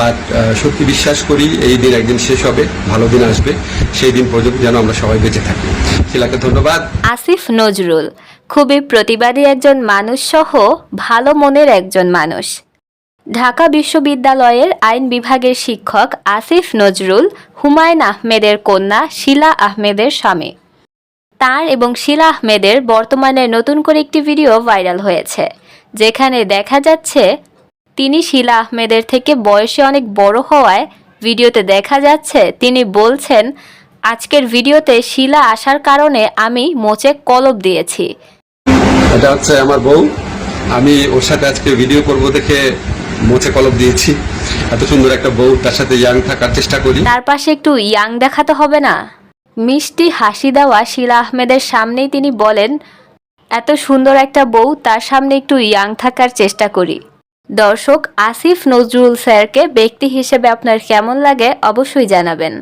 But সত্যি বিশ্বাস করি এই দিন একদিন শেষ হবে, ভালো দিন আসবে। সেই দিন পর্যন্ত যেন আমরা সবাই বেঁচে থাকি। শিলাকে ধন্যবাদ। আসিফ নজরুল, খুবই প্রতিবাদী একজন মানুষ সহ ভালো মনের একজন মানুষ। ঢাকা বিশ্ববিদ্যালয়ের আইন বিভাগের শিক্ষক আসিফ নজরুল, হুমায়ুন আহমেদের কন্যা শিলা আহমেদের স্বামী। তার এবং শিলা আহমেদের বর্তমানে নতুন করে একটি ভিডিও ভাইরাল হয়েছে, যেখানে দেখা যাচ্ছে তিনি শিলা আহমেদের থেকে বয়সে অনেক বড় হওয়ায় ভিডিওতে দেখা যাচ্ছে তিনি বলছেন আজকের ভিডিওতে শিলা আসার কারণে আমি মোচে কলব দিয়েছি। এটা হচ্ছে আমার বউ। আমি ওর সাথে আজকে ভিডিও করব দেখে মোচে কলব দিয়েছি। এত সুন্দর একটা বউ তার সাথে ইয়াং থাকার চেষ্টা করি। তার পাশে একটু ইয়াং দেখাতে হবে না। মিষ্টি হাসি দেওয়া শিলা আহমেদের সামনেই তিনি বলেন এত সুন্দর একটা বউ তার সামনে একটু ইয়াং থাকার চেষ্টা করি। দর্শক আসিফ নজরুল স্যারকে ব্যক্তি হিসেবে আপনার কেমন লাগে অবশ্যই জানাবেন।